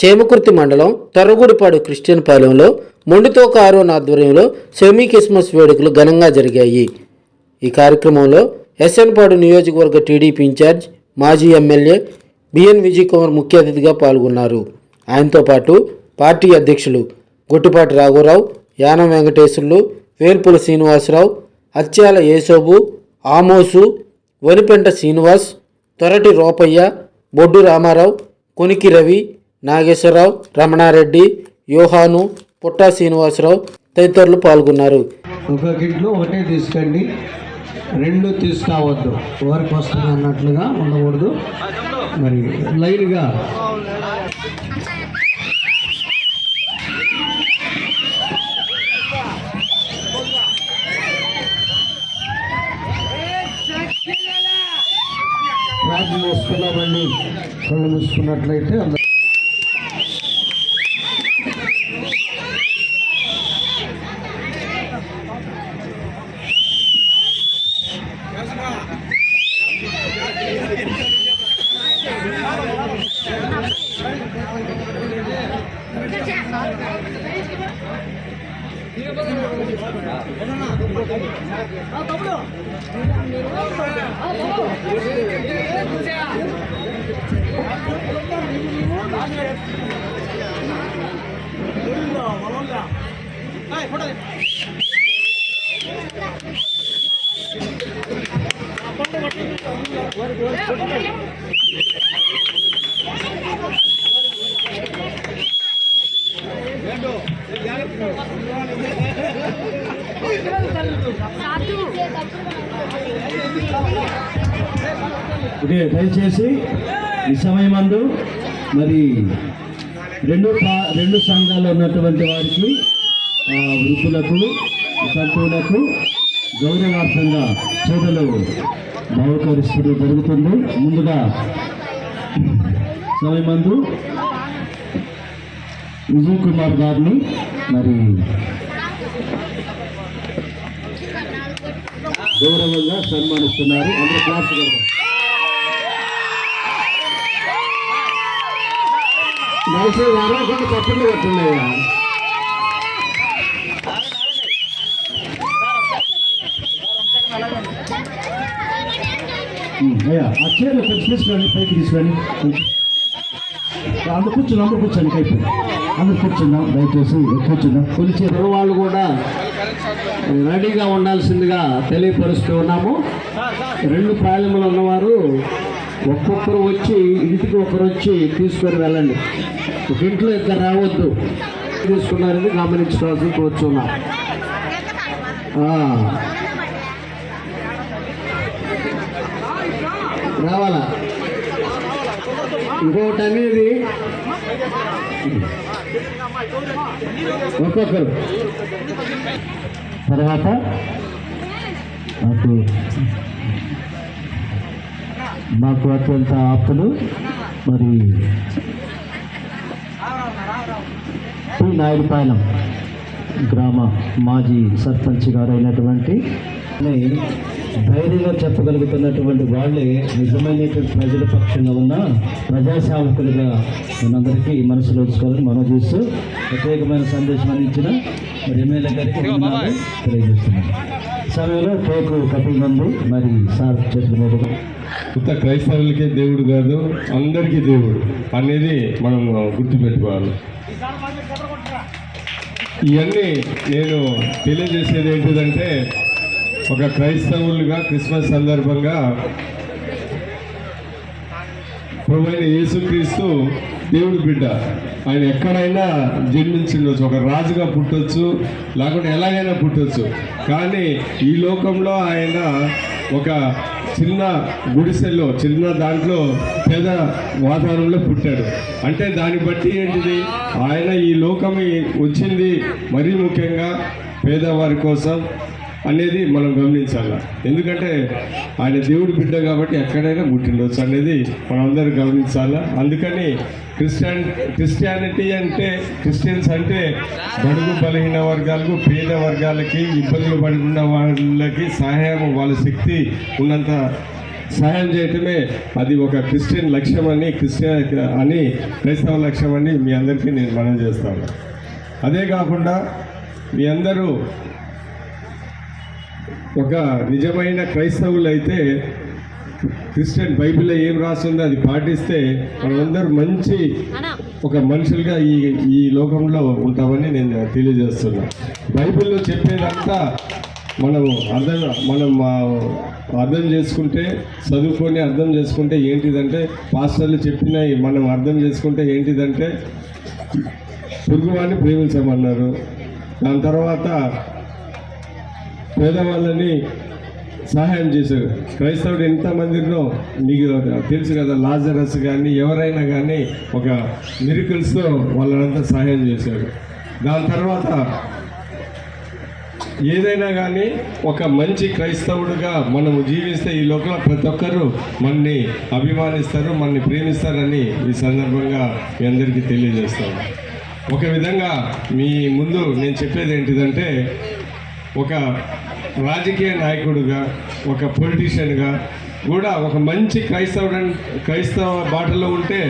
చేమకుర్తి మండలం తొర్రగూడిపాడు క్రిస్టియన్ పాలెంలో మొండితో కారోన్ ఆధ్వర్యంలో semi Christmas వేడుకలు ఘనంగా జరిగాయి. ఈ కార్యక్రమంలో ఎస్ఎన్పాడు నియోజకవర్గ టీడీపీ ఇన్ఛార్జ్ మాజీ MLA B N Vijay Kumar ముఖ్య అతిథిగా పాల్గొన్నారు. ఆయనతో పాటు పార్టీ అధ్యక్షులు గొట్టిపాటి రాఘవరావు యానం వెంకటేశ్వర్లు వేల్పుల శ్రీనివాసరావు అత్యాల యేసోబు ఆమోసు వనిపెంట శ్రీనివాస్ తొరటి రోపయ్య బొడ్డు రామారావు కొనికి రవి నాగేశ్వరరావు రమణారెడ్డి యోహాను పుట్టా శ్రీనివాసరావు తదితరులు పాల్గొన్నారు. ఒక కిట్లో ఒకటే తీసుకోండి. రెండు తీసుకురావద్దు వారికి వస్తుంది అన్నట్లుగా ఉండకూడదు. మరి లైన్గా. ప్రార్థన చేసుకున్నామండి కళ్ళు మూసుకున్నట్లయితే అందరూ దయచేసి ఈ సమయమందు మరి రెండు రెండు సంఘాలు ఉన్నటువంటి వారికి వృద్ధులకు సంతువులకు గౌరవార్థంగా చేతులు బహుకరిస్తూ జరుగుతుంది. ముందుగా సమయమందు విజయ్ కుమార్ గారిని మరి గౌరవంగా సన్మానిస్తున్నారు. అందరూ క్లాస్ కొడతారు వారం కొన్ని చప్పట్లు పట్టున్నాయా అయ్యా ఆ చీరలు కొంచెం తీసుకురండి పైకి తీసుకురండి. అందరు కూర్చుని అందరు కూర్చోండి కైపు అందరు కూర్చుందాం దయచేసి కూర్చుందాం కొలిచే వాళ్ళు కూడా రెడీగా ఉండాల్సిందిగా తెలియపరుస్తూ ఉన్నాము. రెండు ప్రాణములు ఉన్నవారు ఒక్కొక్కరు వచ్చి ఇంటికి ఒకరు వచ్చి తీసుకొని వెళ్ళండి. ఒక ఇంట్లో ఇద్దరు రావద్దు. తీసుకున్నారని గమనించుకోవాల్సి కూర్చున్నాం. రావాలా? ఇంకొకటి అనేది ఒక్కొక్కరు. తర్వాత నాకు మాకు అత్యంత ఆప్తులు మరి పి నాయుడుపాలెం గ్రామ మాజీ సర్పంచ్ గారు అయినటువంటి ధైర్యంగా చెప్పగలుగుతున్నటువంటి వాళ్ళే నిజమైనటువంటి ప్రజల పక్షంగా ఉన్న ప్రజాసేవకులుగా మనందరికీ మనసులో ఉంచుకోవాలని మనం చూస్తూ ప్రత్యేకమైన సందేశం అందించిన మరి ఎమ్మెల్యే గారికి తెలియజేస్తున్నాను. సమయంలో కేకు కటింగ్ ఉంది మరి సార్ చేతుల మీదుగా ఉత్త క్రైస్తవులకే దేవుడు కాదు అందరికీ దేవుడు అనేది మనం గుర్తుపెట్టుకోవాలి. ఇవన్నీ నేను తెలియజేసేది ఏంటిదంటే ఒక క్రైస్తవులుగా క్రిస్మస్ సందర్భంగా ప్రభుత్వ యేసుక్రీస్తు దేవుడు బిడ్డ. ఆయన ఎక్కడైనా జన్మించుండొచ్చు. ఒక రాజుగా పుట్టొచ్చు లేకుంటే ఎలాగైనా పుట్టొచ్చు. కానీ ఈ లోకంలో ఆయన ఒక చిన్న గుడిసెల్లో చిన్న దాంట్లో పేద వాతావరణంలో పుట్టాడు. అంటే దాన్ని బట్టి ఏంటిది? ఆయన ఈ లోకం వచ్చింది. మరీ ముఖ్యంగా పేదవారి కోసం అనేది మనం గమనించాలి. ఎందుకంటే ఆయన దేవుడి బిడ్డ కాబట్టి ఎక్కడైనా పుట్టిండొచ్చు అనేది మనందరూ గమనించాలా. అందుకని క్రిస్టియన్ క్రిస్టియానిటీ అంటే క్రిస్టియన్స్ అంటే బడుగు బలహీన వర్గాలకు పేద వర్గాలకి ఇబ్బందులు పడుతున్న వాళ్ళకి సహాయం వాళ్ళ శక్తి ఉన్నంత సహాయం చేయటమే అది ఒక క్రిస్టియన్ లక్ష్యం అని క్రిస్టియన్ అని క్రైస్తవ లక్ష్యం అని మీ అందరికీ నేను మనం చేస్తాను. అదే కాకుండా మీ అందరూ ఒక నిజమైన క్రైస్తవులు అయితే క్రిస్టియన్ బైబిల్లో ఏం రాస్తుందో అది పాటిస్తే మనమందరూ మంచి ఒక మనుషులుగా ఈ ఈ లోకంలో ఉంటామని నేను తెలియజేస్తున్నా. బైబిల్లో చెప్పేదంతా మనము అర్థం మనం అర్థం చేసుకుంటే చదువుకొని అర్థం చేసుకుంటే ఏంటిదంటే పాస్టర్లు చెప్పిన మనం అర్థం చేసుకుంటే ఏంటిదంటే పొరుగువాడిని ప్రేమించమన్నారు. దాని తర్వాత పేదవాళ్ళని సహాయం చేశారు. క్రైస్తవుడు ఎంతమందినో మీకు తెలుసు కదా లాజరస్ కానీ ఎవరైనా కానీ ఒక మిరికల్స్తో వాళ్ళంతా సహాయం చేశారు. దాని తర్వాత ఏదైనా కానీ ఒక మంచి క్రైస్తవుడుగా మనము జీవిస్తే ఈ లోకంలో ప్రతి ఒక్కరూ మనని అభిమానిస్తారు మనని ప్రేమిస్తారని ఈ సందర్భంగా మీ అందరికీ తెలియజేస్తాను. ఒక విధంగా మీ ముందు నేను చెప్పేది ఏంటిదంటే ఒక రాజకీయ నాయకుడుగా ఒక పొలిటీషియన్గా కూడా ఒక మంచి క్రైస్తవుడు క్రైస్తవ బాటలో ఉంటే